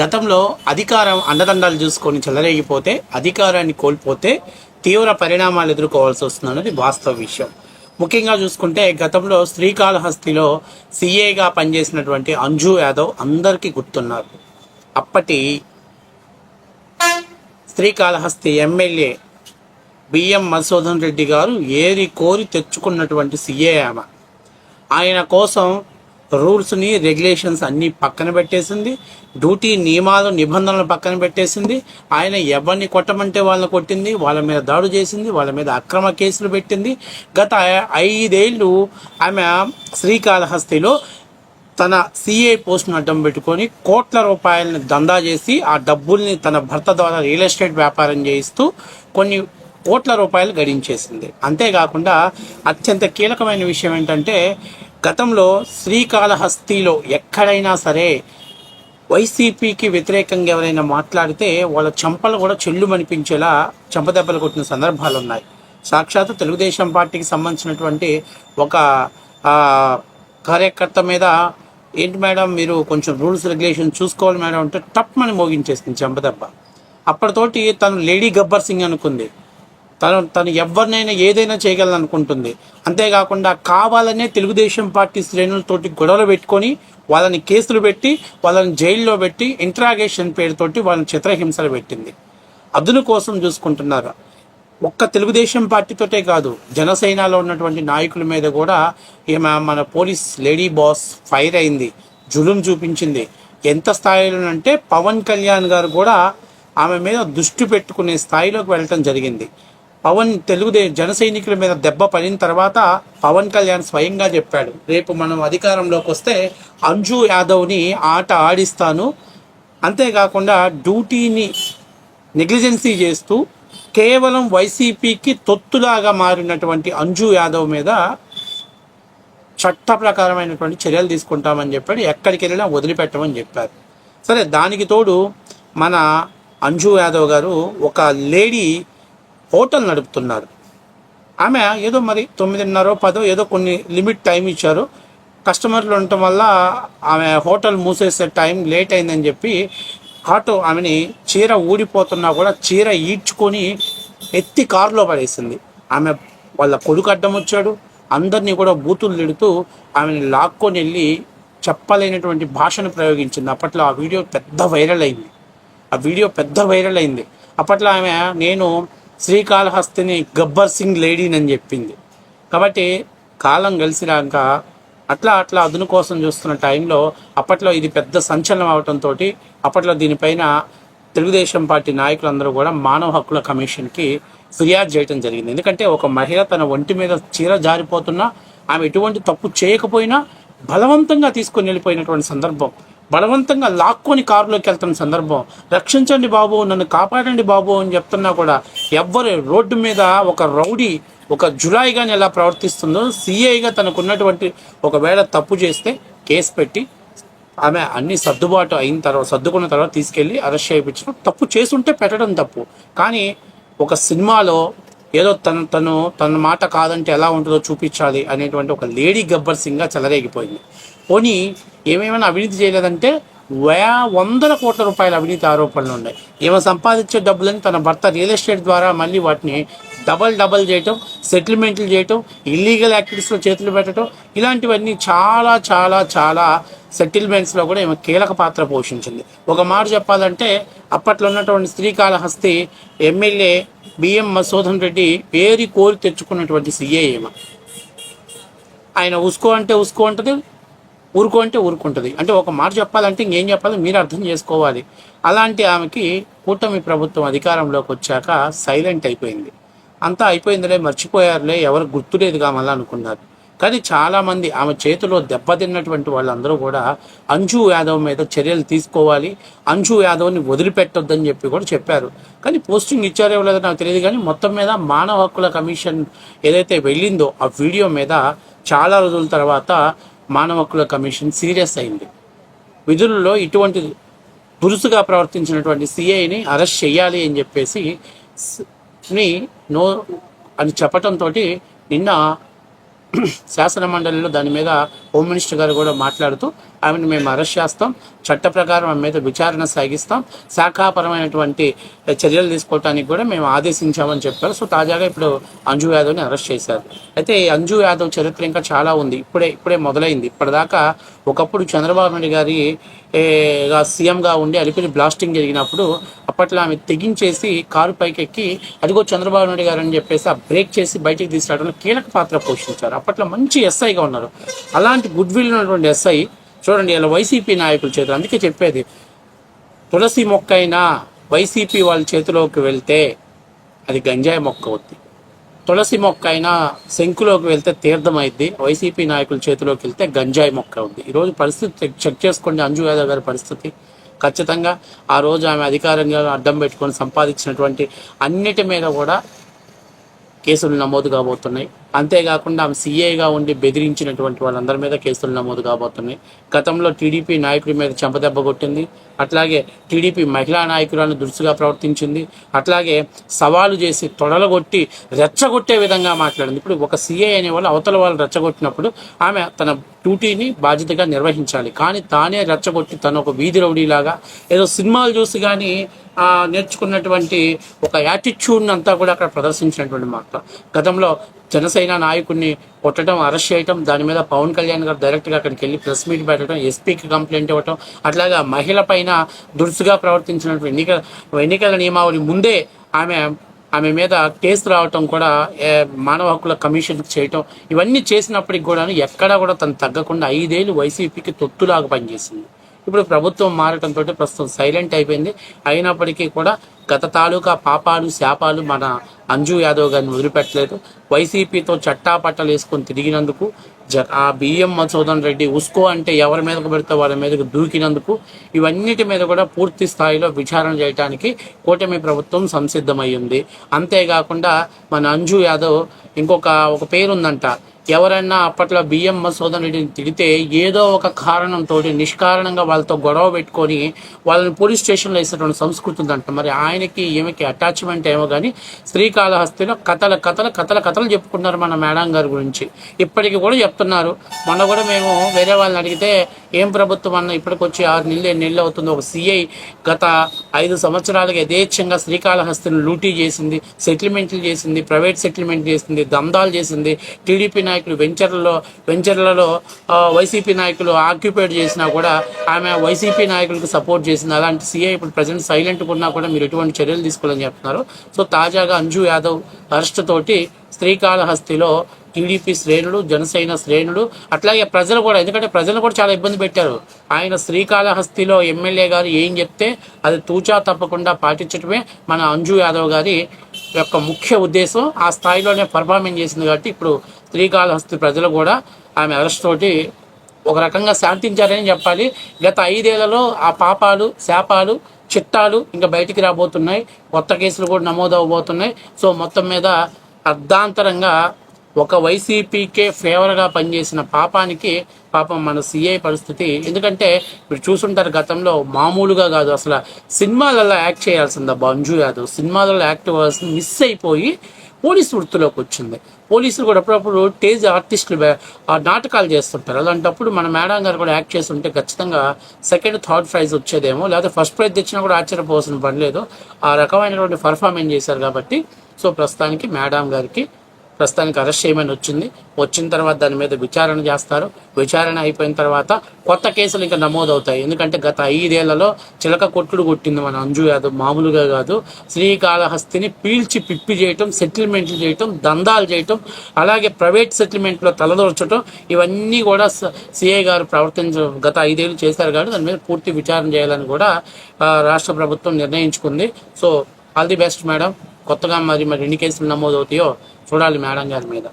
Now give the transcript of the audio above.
గతంలో అధికారం అండదండాలు చూసుకొని చెలరేగిపోతే అధికారాన్ని కోల్పోతే తీవ్ర పరిణామాలు ఎదుర్కోవాల్సి వస్తుందన్నది వాస్తవ విషయం. ముఖ్యంగా చూసుకుంటే గతంలో శ్రీకాళహస్తిలో సీఏగా పనిచేసినటువంటి అంజు యాదవ్ అందరికీ గుర్తున్నారు. అప్పటి శ్రీకాళహస్తి ఎమ్మెల్యే బిఎం మధుసూదన్ రెడ్డి గారు ఏరి కోరి తెచ్చుకున్నటువంటి సీఏ ఆమె. ఆయన కోసం రూల్స్ని రెగ్యులేషన్స్ అన్నీ పక్కన పెట్టేసింది. డ్యూటీ నియమాలు నిబంధనలు పక్కన పెట్టేసింది. ఆయన ఎవరిని కొట్టమంటే వాళ్ళని కొట్టింది వాళ్ళ మీద దాడు చేసింది వాళ్ళ మీద అక్రమ కేసులు పెట్టింది. గత ఐదేళ్ళు ఆమె శ్రీకాళహస్తిలో తన సిఐ పోస్ట్ను అడ్డం పెట్టుకొని కోట్ల రూపాయలని దందా చేసి ఆ డబ్బుల్ని తన భర్త ద్వారా రియల్ ఎస్టేట్ వ్యాపారం చేయిస్తూ కొన్ని కోట్ల రూపాయలు గడించేసింది. అంతేకాకుండా అత్యంత కీలకమైన విషయం ఏంటంటే గతంలో శ్రీకాళహస్తిలో ఎక్కడైనా సరే వైసీపీకి వ్యతిరేకంగా ఎవరైనా మాట్లాడితే వాళ్ళ చెంపలు కూడా చెల్లుమనిపించేలా చెంపదెబ్బలు కొట్టిన సందర్భాలు ఉన్నాయి. సాక్షాత్ తెలుగుదేశం పార్టీకి సంబంధించినటువంటి ఒక కార్యకర్త మీద ఏంటి మేడం మీరు కొంచెం రూల్స్ రెగ్యులేషన్ చూసుకోవాలి మేడం అంటే టప్మని మోగించేసింది చెంపదెబ్బ. అప్పటితోటి తను లేడీ గబ్బర్ సింగ్ అనుకుంది. తను తను ఎవరినైనా ఏదైనా చేయగలను అనుకుంటుంది అంతేకాకుండా కావాలనే తెలుగుదేశం పార్టీ శ్రేణులతోటి గొడవలు పెట్టుకొని వాళ్ళని కేసులు పెట్టి వాళ్ళని జైల్లో పెట్టి ఇంట్రాగేషన్ పేరుతోటి వాళ్ళని చిత్రహింసలు పెట్టింది. అదును కోసం చూసుకుంటున్నారు? ఒక్క తెలుగుదేశం పార్టీతోటే కాదు జనసేనలో ఉన్నటువంటి నాయకుల మీద కూడా ఈమె మన పోలీస్ లేడీ బాస్ ఫైర్ అయింది జులుం చూపించింది. ఎంత స్థాయిలో అంటే పవన్ కళ్యాణ్ గారు కూడా ఆమె మీద దృష్టి పెట్టుకునే స్థాయిలోకి వెళ్ళటం జరిగింది. పవన్ తెలుగుదే జన సైనికుల మీద దెబ్బ పడిన తర్వాత పవన్ కళ్యాణ్ స్వయంగా చెప్పాడు. రేపు మనం అధికారంలోకి వస్తే అంజు యాదవ్ని ఆట ఆడిస్తాను. అంతేకాకుండా డ్యూటీని నెగ్లిజెన్సీ చేస్తూ కేవలం వైసీపీకి తొత్తులాగా మారినటువంటి అంజు యాదవ్ మీద చట్ట ప్రకారమైనటువంటి చర్యలు తీసుకుంటామని చెప్పాడు. ఎక్కడికి వెళ్ళినా వదిలిపెట్టమని చెప్పారు. సరే దానికి తోడు మన అంజు యాదవ్ గారు ఒక లేడీ హోటల్ నడుపుతున్నారు. ఆమె ఏదో మరి తొమ్మిదిన్నర పదో ఏదో కొన్ని లిమిట్ టైం ఇచ్చారు. కస్టమర్లు ఉండటం వల్ల ఆమె హోటల్ మూసేసే టైం లేట్ అయిందని చెప్పి ఆటో ఆమెని చీర ఊడిపోతున్నా కూడా చీర ఈడ్చుకొని ఎత్తి కారులో పడేసింది. ఆమె వాళ్ళ కొడుకు అడ్డం వచ్చాడు. అందరినీ కూడా బూతులు తిడుతూ ఆమెని లాక్కొని వెళ్ళి చెప్పలేనటువంటి భాషను ప్రయోగించింది. అప్పట్లో ఆ వీడియో పెద్ద వైరల్ అయింది. ఆ వీడియో పెద్ద వైరల్ అయింది. అప్పట్లో ఆమె నేను శ్రీకాళహస్తిని గబ్బర్ సింగ్ లేడీని అని చెప్పింది. కాబట్టి కాలం కలిసినాక అట్లా అట్లా అదును కోసం చూస్తున్న టైంలో అప్పట్లో ఇది పెద్ద సంచలనం అవటంతో అప్పట్లో దీనిపైన తెలుగుదేశం పార్టీ నాయకులందరూ కూడా మానవ హక్కుల కమిషన్కి ఫిర్యాదు చేయడం జరిగింది. ఎందుకంటే ఒక మహిళ తన ఒంటి మీద చీర జారిపోతున్నా ఆమె ఎటువంటి తప్పు చేయకపోయినా బలవంతంగా తీసుకొని వెళ్ళిపోయినటువంటి సందర్భం. బలవంతంగా లాక్కొని కారులోకి వెళ్తున్న సందర్భం రక్షించండి బాబు నన్ను కాపాడండి బాబు అని చెప్తున్నా కూడా ఎవ్వరు రోడ్డు మీద ఒక రౌడీ ఒక జులాయిగాని ఎలా ప్రవర్తిస్తుందో సిఐగా తనకున్నటువంటి ఒకవేళ తప్పు చేస్తే కేసు పెట్టి ఆమె అన్ని సర్దుబాటు అయిన తర్వాత సర్దుకున్న తర్వాత తీసుకెళ్ళి అరెస్ట్ చేయించడం. తప్పు చేస్తుంటే పెట్టడం తప్పు. కానీ ఒక సినిమాలో ఏదో తను తను తన మాట కాదంటే ఎలా ఉంటుందో చూపించాలి అనేటువంటి ఒక లేడీ గబ్బర్ సింగ్గా చెలరేగిపోయింది. పోనీ ఏమేమైనా అవినీతి చేయలేదంటే వే వందల కోట్ల రూపాయల అవినీతి ఆరోపణలు ఉన్నాయి. ఈమె సంపాదించే డబ్బులని తన భర్త రియల్ ఎస్టేట్ ద్వారా మళ్ళీ వాటిని డబల్ డబల్ చేయటం సెటిల్మెంట్లు చేయటం ఇల్లీగల్ యాక్టివిటీస్లో చేతులు పెట్టడం ఇలాంటివన్నీ చాలా చాలా చాలా సెటిల్మెంట్స్లో కూడా ఈమె కీలక పాత్ర పోషించింది. ఒక మాట చెప్పాలంటే అప్పట్లో ఉన్నటువంటి శ్రీకాళహస్తి ఎమ్మెల్యే బిఎం మసూదన్ రెడ్డి పేరు కోరి తెచ్చుకున్నటువంటి సీఏ ఈమె. ఆయన ఉసుకో అంటే ఉసుకో ఉంటుంది ఊరుకో అంటే ఊరుకుంటుంది. అంటే ఒక మాట చెప్పాలంటే ఇంకేం చెప్పాలో మీరు అర్థం చేసుకోవాలి. అలాంటి ఆమెకి కూటమి ప్రభుత్వం అధికారంలోకి వచ్చాక సైలెంట్ అయిపోయింది. అంతా అయిపోయిందిలే మర్చిపోయారులే ఎవరు గుర్తులేదు కామల్లా అనుకున్నారు. కానీ చాలామంది ఆమె చేతిలో దెబ్బతిన్నటువంటి వాళ్ళందరూ కూడా అంజు యాదవ్ మీద చర్యలు తీసుకోవాలి అంజు యాదవ్ని వదిలిపెట్టొద్దని చెప్పి కూడా చెప్పారు. కానీ పోస్టింగ్ ఇచ్చారో లేదో నాకు తెలియదు కానీ మొత్తం మీద మానవ హక్కుల కమిషన్ ఏదైతే వెళ్ళిందో ఆ వీడియో మీద చాలా రోజుల తర్వాత మానవ హక్కుల కమిషన్ సీరియస్ అయింది. విధులలో ఇటువంటి దురుసుగా ప్రవర్తించినటువంటి సిఐని అరెస్ట్ చేయాలి అని చెప్పేసి ని నో అని చెప్పటంతో నిన్న శాసన మండలిలో దాని మీద హోమ్ మినిస్టర్ గారు కూడా మాట్లాడుతూ ఆమెను మేము అరెస్ట్ చేస్తాం. చట్ట ప్రకారం ఆమె మీద విచారణ సాగిస్తాం. శాఖాపరమైనటువంటి చర్యలు తీసుకోవడానికి కూడా మేము ఆదేశించామని చెప్పారు. సో తాజాగా ఇప్పుడు అంజు యాదవ్ని అరెస్ట్ చేశారు. అయితే ఈ అంజు యాదవ్ చరిత్ర ఇంకా చాలా ఉంది. ఇప్పుడే ఇప్పుడే మొదలైంది. ఇప్పటిదాకా ఒకప్పుడు చంద్రబాబు నాయుడు గారి సీఎంగా ఉండి అలిపిరి బ్లాస్టింగ్ జరిగినప్పుడు అప్పట్లో ఆమె తెగించేసి కారు పైకెక్కి అదిగో చంద్రబాబు నాయుడు గారు అని చెప్పేసి ఆ బ్రేక్ చేసి బయటికి తీసుకురావడంలో కీలక పాత్ర పోషించారు. అప్పట్లో మంచి ఎస్ఐగా ఉన్నారు. అలాంటి గుడ్ విల్ ఉన్నటువంటి ఎస్ఐ చూడండి ఇలా వైసీపీ నాయకుల చేతులు అందుకే చెప్పేది తులసి మొక్క అయినా వైసీపీ వాళ్ళ చేతిలోకి వెళ్తే అది గంజాయి మొక్క అవుద్ది. తులసి మొక్క అయినా శంకులోకి వెళ్తే తీర్థం అయింది వైసీపీ నాయకుల చేతిలోకి వెళ్తే గంజాయి మొక్క ఉంది ఈరోజు పరిస్థితి చెక్- చెక్ చేసుకోండి అంజు యాదవ్ గారి పరిస్థితి. ఖచ్చితంగా ఆ రోజు ఆమె అధికారంగా అడ్డం పెట్టుకొని సంపాదించినటువంటి అన్నిటి మీద కూడా కేసులు నమోదు కాబోతున్నాయి. అంతేకాకుండా ఆమె సీఏగా ఉండి బెదిరించినటువంటి వాళ్ళందరి మీద కేసులు నమోదు కాబోతున్నాయి. గతంలో టీడీపీ నాయకుడి మీద చెంపదెబ్బ కొట్టింది. అట్లాగే టీడీపీ మహిళా నాయకురాలను దురుసుగా ప్రవర్తించింది. అట్లాగే సవాలు చేసి తొడలగొట్టి రెచ్చగొట్టే విధంగా మాట్లాడింది. ఇప్పుడు ఒక సీఏ అనే వాళ్ళు అవతల వాళ్ళు రెచ్చగొట్టినప్పుడు ఆమె తన డ్యూటీని బాధ్యతగా నిర్వహించాలి. కానీ తానే రెచ్చగొట్టి తను ఒక వీధి రౌడీలాగా ఏదో సినిమాలు చూసి కానీ నేర్చుకున్నటువంటి ఒక యాటిట్యూడ్ని అంతా కూడా అక్కడ ప్రదర్శించినటువంటి మాట గతంలో జనసేన నాయకుడిని కొట్టడం అరెస్ట్ చేయడం దాని మీద పవన్ కళ్యాణ్ గారు డైరెక్ట్గా అక్కడికి వెళ్ళి ప్రెస్ మీట్ పెట్టడం ఎస్పీకి కంప్లైంట్ ఇవ్వటం అట్లాగా మహిళ పైన దురుసుగా ప్రవర్తించినటువంటి ఎన్నికల ఎన్నికల నియమావళి ముందే ఆమె ఆమె మీద కేసు రావటం కూడా మానవ హక్కుల కమిషన్ చేయటం ఇవన్నీ చేసినప్పటికి కూడా ఎక్కడా కూడా తను తగ్గకుండా ఐదేళ్ళు వైసీపీకి తొత్తులాగా పనిచేసింది. ఇప్పుడు ప్రభుత్వం మారటంతో ప్రస్తుతం సైలెంట్ అయిపోయింది. అయినప్పటికీ కూడా గత తాలూకా పాపాలు శాపాలు మన అంజు యాదవ్ గారిని వదిలిపెట్టలేదు. వైసీపీతో చట్టాపట్టలు వేసుకొని తిరిగినందుకు జ ఆ బియ్యం మధుసూదన్ రెడ్డి ఉస్కో అంటే ఎవరి మీదకు పెడితే వాళ్ళ మీదకు దూకినందుకు ఇవన్నిటి మీద కూడా పూర్తి స్థాయిలో విచారణ చేయడానికి కూటమి ప్రభుత్వం సంసిద్ధమయ్యింది అంతేకాకుండా మన అంజు యాదవ్ ఇంకొక ఒక పేరుందంట. ఎవరైనా అప్పట్లో బియ్యం మధుసూదన్ రెడ్డిని తిడితే ఏదో ఒక కారణంతో నిష్కారణంగా వాళ్ళతో గొడవ పెట్టుకొని వాళ్ళని పోలీస్ స్టేషన్లో వేసేటువంటి సంస్కృతి ఉందంట. మరి ఆయనకి ఈమెకి అటాచ్మెంట్ ఏమో కానీ శ్రీకాళహస్తిలో కథల కథల కథల కథలు చెప్పుకున్నారు మన మేడం గారి గురించి. ఇప్పటికి కూడా చెప్తున్నారు. మొన్న కూడా మేము వేరే వాళ్ళని అడిగితే ఏం ప్రభుత్వం అన్న ఇప్పటికి వచ్చి ఆరు నెలలు ఎన్ని నెలలు అవుతుంది. ఒక సిఐ గత ఐదు సంవత్సరాలుగా యథేచ్ఛంగా శ్రీకాళహస్తిని లూటీ చేసింది సెటిల్మెంట్లు చేసింది ప్రైవేట్ సెటిల్మెంట్ చేసింది దందాలు చేసింది టీడీపీ నాయకులు వెంచర్లలో వెంచర్లలో వైసీపీ నాయకులు ఆక్యుపైడ్ చేసినా కూడా ఆమె వైసీపీ నాయకులకు సపోర్ట్ చేసింది. అలాంటి సీఐ ఇప్పుడు ప్రజెంట్ సైలెంట్గా ఉన్నా కూడా మీరు ఎటువంటి చర్యలు తీసుకోవాలని చెప్తున్నారు. సో తాజాగా అంజు యాదవ్ అరెస్ట్ తోటి శ్రీకాళహస్తిలో టీడీపీ శ్రేణులు జనసేన శ్రేణులు అట్లాగే ప్రజలు కూడా ఎందుకంటే ప్రజలు కూడా చాలా ఇబ్బంది పెట్టారు. ఆయన శ్రీకాళహస్తిలో ఎమ్మెల్యే గారు ఏం చెప్తే అది తూచా తప్పకుండా పాటించడమే మన అంజు యాదవ్ గారి యొక్క ముఖ్య ఉద్దేశం. ఆ స్థాయిలోనే పర్ఫార్మెన్స్ చేసింది కాబట్టి ఇప్పుడు శ్రీకాళహస్తి ప్రజలు కూడా ఆమె అరెస్ట్ తోటి ఒక రకంగా శాంతించారని చెప్పాలి. గత ఐదేళ్ళలో ఆ పాపాలు శాపాలు చిట్టాలు ఇంకా బయటికి రాబోతున్నాయి. కొత్త కేసులు కూడా నమోదవబోతున్నాయి సో మొత్తం మీద అర్ధాంతరంగా ఒక వైసీపీకే ఫేవర్గా పనిచేసిన పాపానికి పాపం మన సిఐ పరిస్థితి. ఎందుకంటే మీరు చూసుంటారు గతంలో మామూలుగా కాదు. అసలు సినిమాలలో యాక్ట్ చేయాల్సిందా? బంజు యాదవ్. సినిమాలలో యాక్ట్ అవ్వాల్సింది మిస్ అయిపోయి పోలీసు వృత్తిలోకి వచ్చింది. పోలీసులు కూడా అప్పుడప్పుడు టేజ్ ఆర్టిస్టులు ఆ నాటకాలు చేస్తుంటారు. అలాంటప్పుడు మన మేడం గారు కూడా యాక్ట్ చేస్తుంటే ఖచ్చితంగా సెకండ్ థర్డ్ ప్రైజ్ వచ్చేదేమో. లేకపోతే ఫస్ట్ ప్రైజ్ తెచ్చినా కూడా ఆశ్చర్యపోవాల్సిన పని లేదు. ఆ రకమైనటువంటి పర్ఫార్మెన్స్ చేశారు కాబట్టి సో ప్రస్తుతానికి మేడం గారికి ప్రస్తుతానికి అరెస్ట్ చేయమని వచ్చింది. వచ్చిన తర్వాత దాని మీద విచారణ చేస్తారు. విచారణ అయిపోయిన తర్వాత కొత్త కేసులు ఇంకా నమోదవుతాయి. ఎందుకంటే గత ఐదేళ్ళలో చిలక కొట్టుడు కొట్టింది మన అంజు యాదవ్. మామూలుగా కాదు. శ్రీకాళహస్తిని పీల్చి పిప్పి చేయటం సెటిల్మెంట్లు చేయటం దందాలు చేయటం అలాగే ప్రైవేట్ సెటిల్మెంట్లో తలదొరచడం ఇవన్నీ కూడా సిఐ గారు ప్రవర్తించ గత ఐదేళ్ళు చేశారు కాబట్టి దాని మీద పూర్తి విచారణ చేయాలని కూడా రాష్ట్ర ప్రభుత్వం నిర్ణయించుకుంది. So all the best madam. కొత్తగా మరి మరి ఎన్ని కేసులు నమోదవుతాయో చూడాలి మేడం గారి మీద.